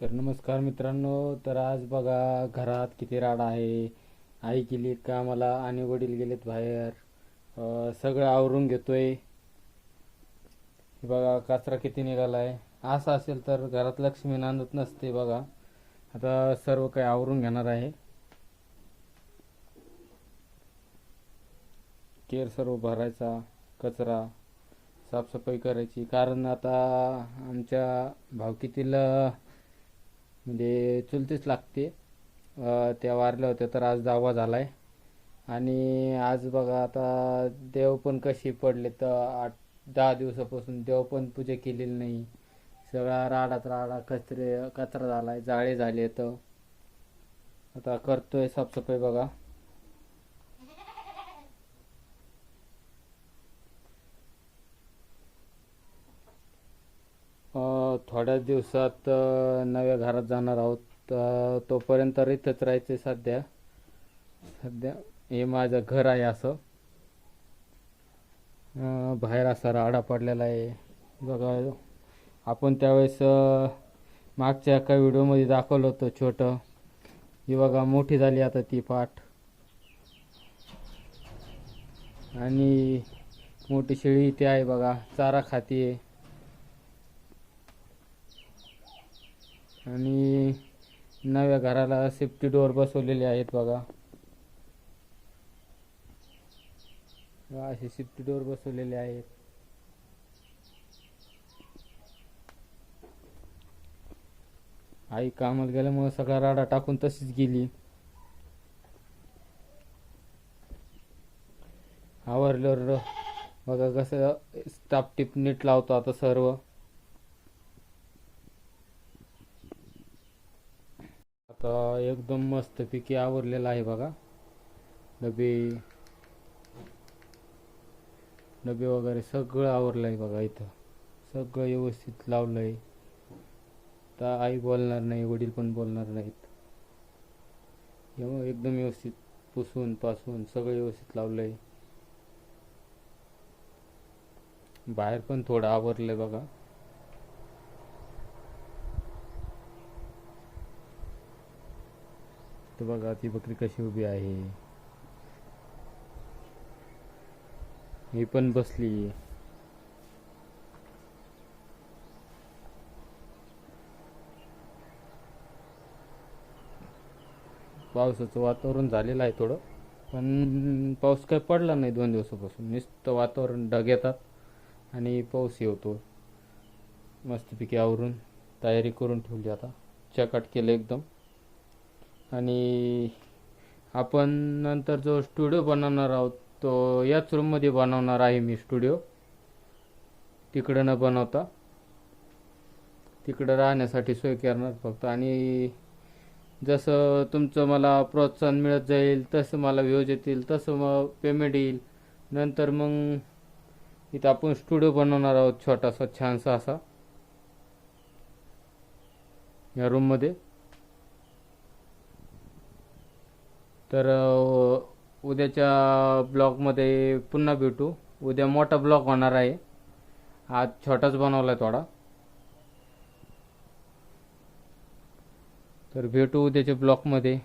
तर नमस्कार मित्रांनो तर आज बघा घरात किती राड आहे. आई गेली कामाला आणि वडील गेलेत बाहेर. सगळं आवरून घेतोय. बघा कचरा किती निघालाय. असं असेल तर घरात लक्ष्मी नांदत नसते बघा. आता सर्व काही आवरून घेणार आहे. केर सर्व भरायचा कचरा साफसफाई करायची. कारण आता आमच्या भावकीतील म्हणजे चुलतीच लागते. त्या वारल्या होत्या तर आज दहावा झालाय. आणि आज बघा आता देव पण कशी पडले तर आठ दहा दिवसापासून देव पण पूजा केलेली नाही. सगळा राडात राडा कचरे कचरा झालाय जाळे झाले तर आता करतोय साफसफाई बघा. थोड्याच दिवसात नव्या घरात जाणार आहोत. अ, तोपर्यंत इथंच राहायचे सध्या. सध्या हे माझं घर आहे असं. बाहेर असा राडा पडलेला आहे. बघा आपण त्यावेळेस मागच्या एका व्हिडिओमध्ये दाखवलं होतं छोटं. ही बघा मोठी झाली आता ती पाठ. आणि मोठी शेळी इथे आहे बघा चारा खातीये. आणि नव्या घराला सेफ्टी डोअर बसवलेले आहेत बघा. असे सेफ्टी डोअर बसवलेले आहेत. आई कामाला गेल्यामुळे सगळा राडा टाकून तशीच गेली. आवरल्यावर बघा कसं स्टाफ टिप नीट लावतो आता सर्व. आता एकदम मस्तपैकी आवरलेला आहे बघा. डबे डबे वगैरे सगळं आवरलं आहे बघा इथं. सगळं व्यवस्थित लावलं आहे आता आई बोलणार नाही वडील पण बोलणार नाहीत. एकदम व्यवस्थित पुसून पासून सगळं व्यवस्थित लावलं आहे बाहेर पण थोडं आवरलंय बघा. तर बघा ती बकरी कशी उभी आहे. ही पण बसली. पावसाचं वातावरण झालेलं आहे थोडं पण पाऊस काही पडला नाही दोन दिवसापासून. नुसतं वातावरण ढग येतात आणि पाऊस येतो. मस्तपैकी आवरून तयारी करून ठेवली आता. चकाट केलं एकदम. आणि आपण नंतर जो स्टुडिओ बनवणार आहोत तो याच रूममध्ये बनवणार आहे मी स्टुडिओ. तिकडं न बनवता. तिकडं राहण्यासाठी सोय करणार फक्त. आणि जसं तुमचं मला प्रोत्साहन मिळत जाईल तसं मला व्ह्यूज येतील तसं मग पेमेंट येईल. नंतर मग इथं आपण स्टुडिओ बनवणार आहोत छोटासा छानसा असा. या रूममध्ये तर उद्याच्या ब्लॉगमध्ये पुन्हा भेटू. उद्या मोठा ब्लॉग होणार आहे. आज छोटाच बनवला आहे थोडा. तर भेटू उद्याच्या ब्लॉकमध्ये